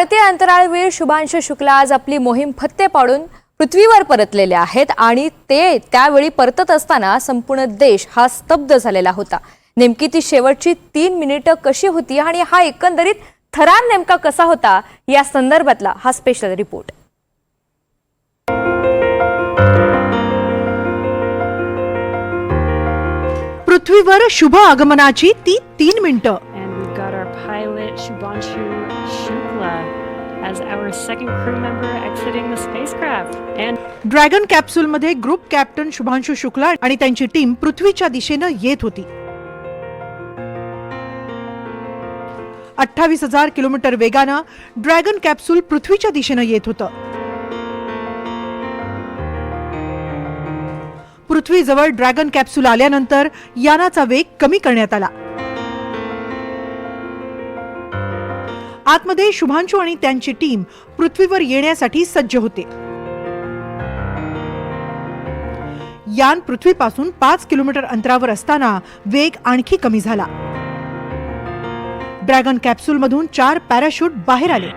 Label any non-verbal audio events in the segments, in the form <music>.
भारतीय अंतराळवीर शुभांशु शुक्ला आज आपली मोहीम फत्ते पाडून पृथ्वीवर परतलेले आहेत आणि ते त्यावेळी परतत असताना संपूर्ण देश हा स्तब्ध झालेला होता. नेमकी ती शेवटची तीन मिनिटं कशी होती आणि हा एकंदरीत थरार नेमका कसा होता या संदर्भातला हा स्पेशल रिपोर्ट पृथ्वीवर शुभ आगमनाची ती तीन मिनिटं. To Shukla as our second crew member exiting the spacecraft. And Dragon कॅप्सूलमध्ये ग्रुप कॅप्टन शुभांशु शुक्ला आणि त्यांची टीम पृथ्वीच्या दिशेनं येत होती. अठ्ठावीस हजार किलोमीटर वेगानं ड्रॅगन कॅप्सूल पृथ्वीच्या दिशेनं येत होतं. पृथ्वीजवळ ड्रॅगन कॅप्सूल आल्यानंतर यानाचा वेग कमी करण्यात आला. आतमध्ये शुभांशु आणि त्यांची टीम पृथ्वीवर येण्यासाठी सज्ज होते. यान पृथ्वीपासून पाच किलोमीटर अंतरावर असताना वेग आणखी कमी झाला. ड्रॅगन कॅप्सूलमधून चार पॅराशूट बाहेर आले. Uh.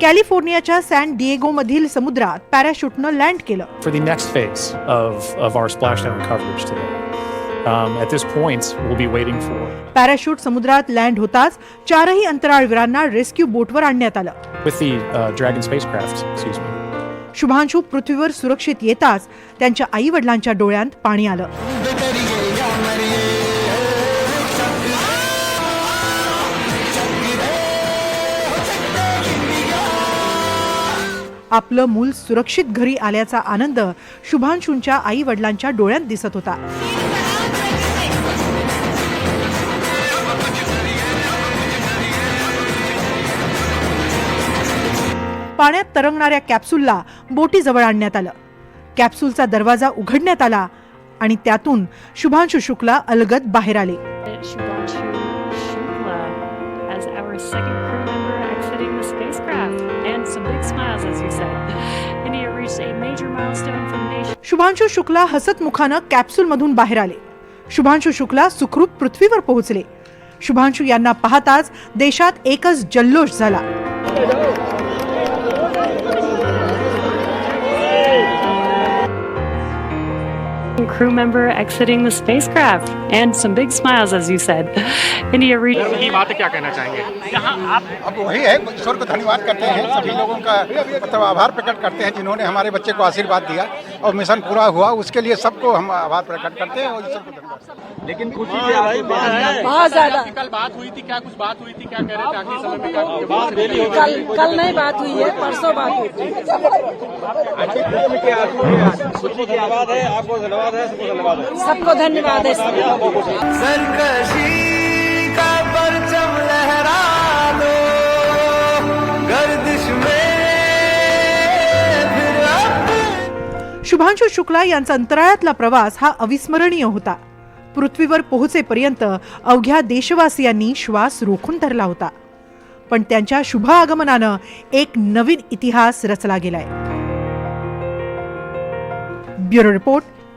कॅलिफोर्नियाच्या सॅन डिएगो मधील समुद्रात पॅराशूटनं लँड केलं. Um, पॅराशूट समुद्रात लँड होताच चारही अंतराळवीरांना रेस्क्यू बोटवर आणण्यात आलं. शुभांशु पृथ्वीवर सुरक्षित येताच त्यांच्या आई वडिलांच्या डोळ्यांत पाणी आलं आपलं मूल सुरक्षित घरी आल्याचा आनंद शुभांशूंच्या आई वडिलांच्या डोळ्यात दिसत होता पाण्यात तरंगणाऱ्या कॅप्सूलला बोटीजवळ आणण्यात आलं. कॅप्सूलचा दरवाजा उघडण्यात आला आणि त्यातून शुभांशु शुक्ला अलगद बाहेर आले. शुभांशु शुक्ला हसत मुखानं कॅप्सूलमधून बाहेर आले. शुभांशु शुक्ला सुखरूप पृथ्वीवर पोहोचले. शुभांशु यांना पाहताच देशात एकच जल्लोष झाला. Crew member exiting the spacecraft. And some big smiles, as you said. <laughs> India reached. अब वही है ईश्वर को धन्यवाद करते हैं सभी लोगों का मतलब आभार प्रकट करते हैं जिन्होंने हमारे बच्चे को आशीर्वाद दिया और मिशन पूरा हुआ उसके लिए सबको हम आभार प्रकट करते हैं और ईश्वर को धन्यवाद। लेकिन खुशी बहुत ज्यादा कल बात हुई थी क्या कुछ बात हुई थी क्या कह रहे थे कल कल नहीं बात हुई है परसों बात हुई थी खुशी की आवाज है आपको धन्यवाद है सबको धन्यवाद है। सबको धन्यवाद है सबको शुभांशु शुक्ला यांचा अंतराळातला प्रवास हा अविस्मरणीय होता. पृथ्वीवर पोहोचेपर्यंत अवघ्या देशवासियांनी श्वास रोखून धरला होता. पण त्यांच्या शुभ आगमनानं एक नवीन इतिहास रचला गेलाय. Bureau report